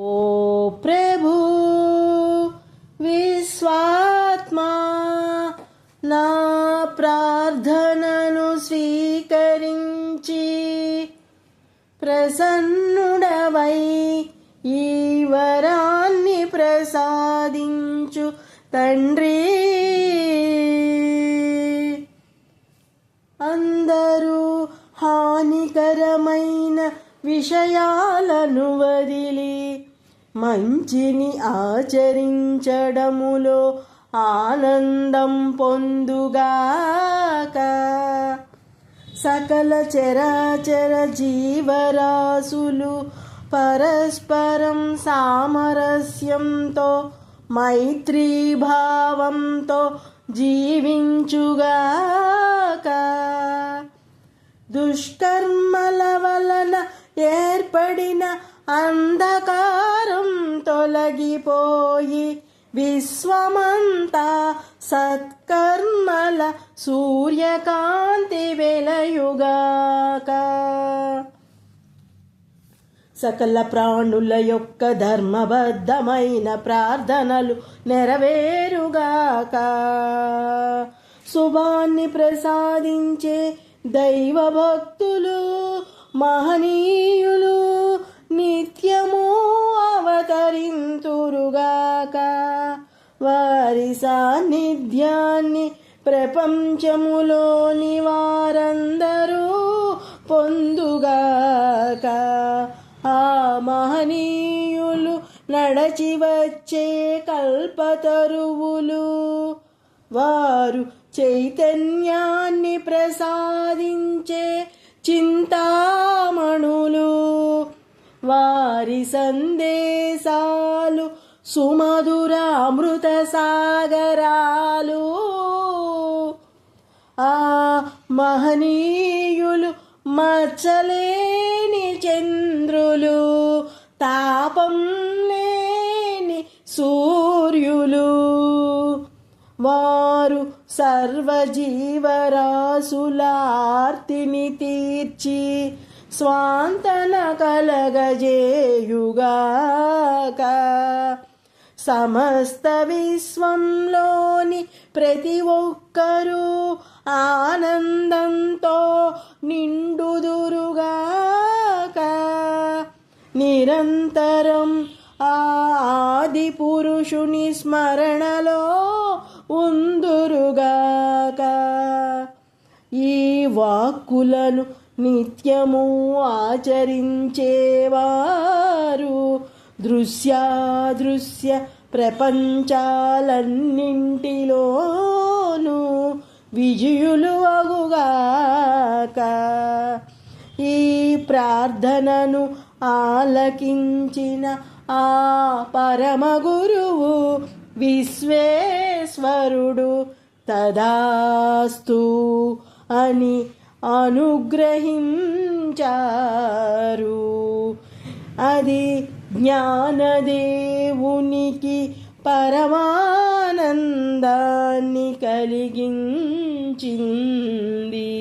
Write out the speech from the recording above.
ఓ ప్రభు విశ్వాత్మా నా ప్రార్థనను స్వీకరించి ప్రసన్నుడవై ఈ వరాన్ని ప్రసాదించు తండ్రి. అందరూ హానికరమైన విషయాలను వదిలి మంచిని ఆచరించడములో ఆనందం పొందుగాక. సకల చరాచర జీవరాశులు పరస్పరం సామరస్యంతో మైత్రీభావంతో జీవించుగాక. దుష్కర్మల వలన ఏర్పడిన అంధకారం తొలగిపోయి విశ్వమంతా సత్కర్మల సూర్యకాంతి వెలయుగాక. సకల ప్రాణుల యొక్క ధర్మబద్ధమైన ప్రార్థనలు నెరవేరుగాక. శుభాన్ని ప్రసాదించే దైవ భక్తులు మహనీయులు నిత్యము అవతరింతురుగాక. వారి సాన్నిధ్యాన్ని ప్రపంచములోని వారందరూ పొందుగాక. ఆ మహనీయులు నడచి వచ్చే కల్పతరువులు. వారు చైతన్యాన్ని ప్రసాదించే చింతా వారి సందేశాలు సుమధుర అమృత సాగరాలు. ఆ మహనీయులు మచ్చలేని చంద్రులు తాపం లేని సూర్యులు. వారు సర్వజీవరాశులార్తిని తీర్చి స్వాంతన కలగజేయుగాక. సమస్త విశ్వంలోని ప్రతి ఒక్కరూ ఆనందంతో నిండుదురుగాక. నిరంతరం ఆ ఆది పురుషుని స్మరణలో ఉందురుగాక. ఈ వాక్కులను నిత్యము ఆచరించేవారు దృశ్యాదృశ్య ప్రపంచాలన్నింటిలోనూ విజయులు అగుగాక. ఈ ప్రార్థనను ఆలకించిన ఆ పరమ గురువు విశ్వేశ్వరుడు తదాస్తు అని అనుగ్రహించారు. అది జ్ఞానదేవునికి పరమానందాన్ని కలిగించింది.